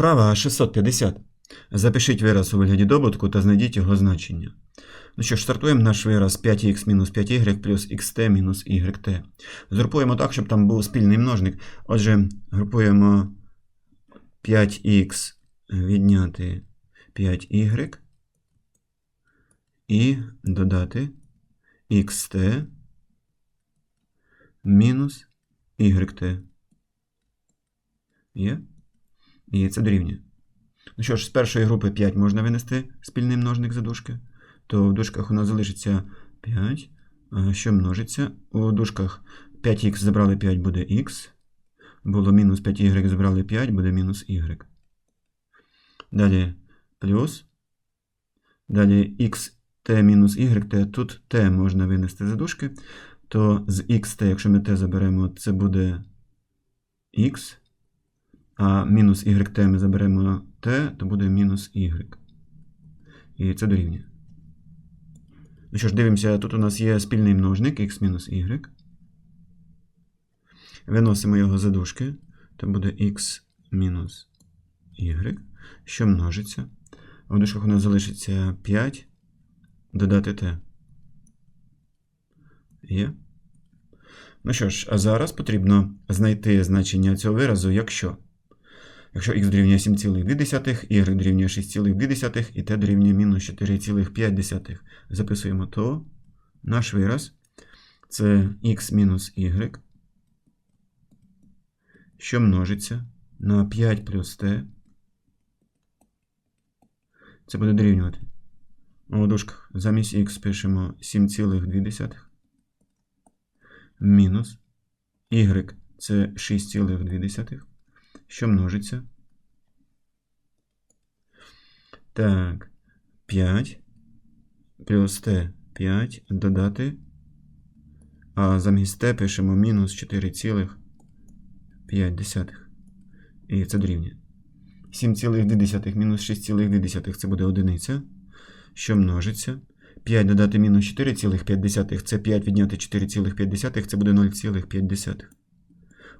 Вправа 650. Запишіть вираз у вигляді добутку та знайдіть його значення. Ну що ж, стартуємо наш вираз 5х мінус 5y плюс xt мінус yt. Згрупуємо так, щоб там був спільний множник. Отже, групуємо 5х відняти 5y і додати xt мінус yt. Є? І це дорівнює. Ну що ж, з першої групи 5 можна винести спільний множник за дужки, то в дужках у нас залишиться 5. Що множиться? У дужках 5х забрали 5 буде х. Було мінус 5y забрали 5, буде мінус y. Далі плюс. Далі xt мінус yt. Тут t можна винести за дужки. То з xt, якщо ми t заберемо, це буде x. А мінус YT ми заберемо t, то буде мінус y. І це дорівнює. Ну що ж, дивимося, тут у нас є спільний множник x мінус y. Виносимо його за дужки, то буде x мінус y, що множиться. У дужках у нас залишиться 5 додати t. Є. Ну що ж, а зараз потрібно знайти значення цього виразу, якщо. Якщо х дорівнює 7,2, y дорівнює 6,2 і t дорівнює мінус 4,5. Записуємо то наш вираз це х мінус y, що множиться на 5 плюс t. Це буде дорівнювати. У дужках замість х пишемо 7,2 мінус y це 6,2 що множиться. Так, 5 плюс t 5 додати. А замість t пишемо мінус 4,5. І це дорівнює. 7,2 мінус 6,2 це буде одиниця, що множиться. 5 додати мінус 4,5 це 5 відняти 4,5 це буде 0,5.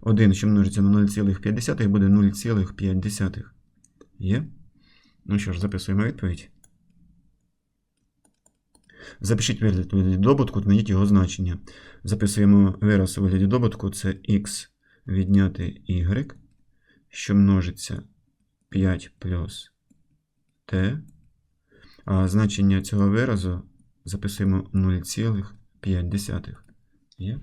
1, що множиться на 0,5 буде 0,5. Є? Ну що ж, записуємо відповідь. Запишіть вигляд у вигляді добутку, знайдіть його значення. Записуємо вираз у вигляді добутку, це x відняти y, що множиться 5 плюс t. А значення цього виразу записуємо 0,5. Є?